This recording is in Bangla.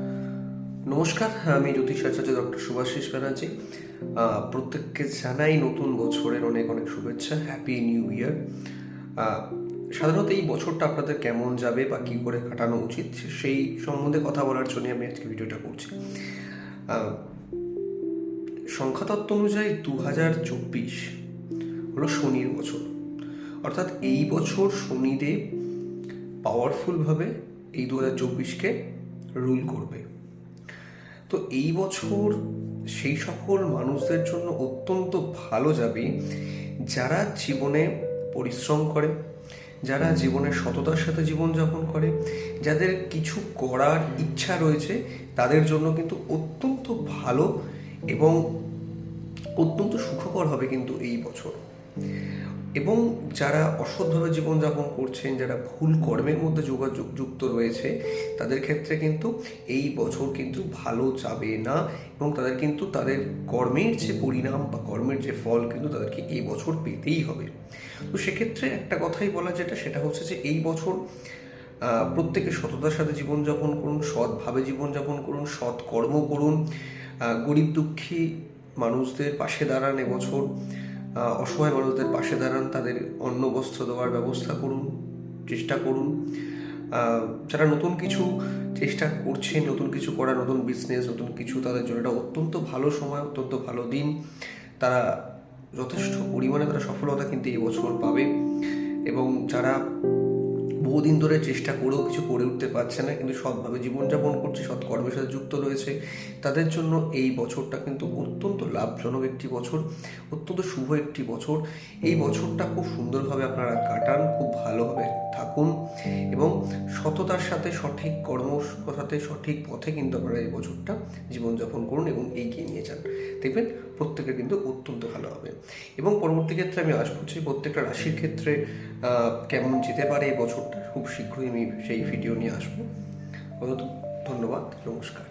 নমস্কার, আমি জ্যোতিষাচার্য ডক্টর সুভাষিস ব্যানার্জি। প্রত্যেককে জানাই নতুন বছরের অনেক অনেক শুভেচ্ছা হ্যাপি নিউ ইয়ার সাধারণত এই বছরটা আপনাদের কেমন যাবে বা কী করে কাটানো উচিত সেই সম্বন্ধে কথা বলার জন্য আমি আজকে ভিডিওটা করছি। সংখ্যাতত্ত্ব অনুযায়ী দু হাজার চব্বিশ হলো শনির বছর। অর্থাৎ এই বছর শনিদেব পাওয়ারফুলভাবে এই দু হাজার চব্বিশকে রুল করবে। তো এই বছর সেই সকল মানুষদের জন্য অত্যন্ত ভালো যাবে যারা জীবনে পরিশ্রম করে, যারা জীবনে সততার সাথে জীবনযাপন করে, যাদের কিছু করার ইচ্ছা রয়েছে তাদের জন্য কিন্তু অত্যন্ত ভালো এবং অত্যন্ত সুখকর হবে কিন্তু এই বছর। এবং যারা অসৎভাবে জীবনযাপন করছেন, যারা ভুল কর্মের মধ্যে যোগাযোগ যুক্ত রয়েছে, তাদের ক্ষেত্রে কিন্তু এই বছর কিন্তু ভালো যাবে না এবং তাদের কিন্তু তাদের কর্মের যে পরিণাম বা কর্মের যে ফল কিন্তু তাদেরকে এই বছর পেতেই হবে। তো সেক্ষেত্রে একটা কথাই বলা যেটা, সেটা হচ্ছে যে এই বছর প্রত্যেকে সততার সাথে জীবনযাপন করুন, সৎভাবে জীবনযাপন করুন, সৎ কর্ম করুন। গরিব দুঃখী মানুষদের পাশে দাঁড়ান এবছর অসহায় মানুষদের পাশে দাঁড়ান, তাদের অন্ন, বস্ত্র দেওয়ার ব্যবস্থা করুন, চেষ্টা করুন। যারা নতুন কিছু চেষ্টা করছে নতুন কিছু করা নতুন বিজনেস নতুন কিছু তাদের জন্য এটা অত্যন্ত ভালো সময়, অত্যন্ত ভালো দিন। তারা যথেষ্ট পরিমাণে তারা সফলতা কিন্তু এই বছর পাবে। এবং যারা বহুদিন ধরে চেষ্টা করেও কিছু করে উঠতে পারছে না, কিন্তু সৎভাবে জীবনযাপন করছে সৎ কর্মের সাথে যুক্ত রয়েছে। তাদের জন্য এই বছরটা কিন্তু অত্যন্ত লাভজনক একটি বছর, অত্যন্ত শুভ একটি বছর। এই বছরটা খুব সুন্দরভাবে আপনারা কাটান, খুব ভালোভাবে থাকুন এবং সততার সাথে, সঠিক কর্ম সাথে, সঠিক পথে কিন্তু আপনারা এই বছরটা জীবনযাপন করুন এবং এগিয়ে নিয়ে যান। দেখবেন প্রত্যেকের কিন্তু অত্যন্ত ভালো হবে। এবং পরবর্তী ক্ষেত্রে আমি আসব যে প্রত্যেকটা রাশির ক্ষেত্রে কেমন যেতে পারে এই বছরটা, খুব শীঘ্রই আমি সেই ভিডিও নিয়ে আসব। ধন্যবাদ, নমস্কার।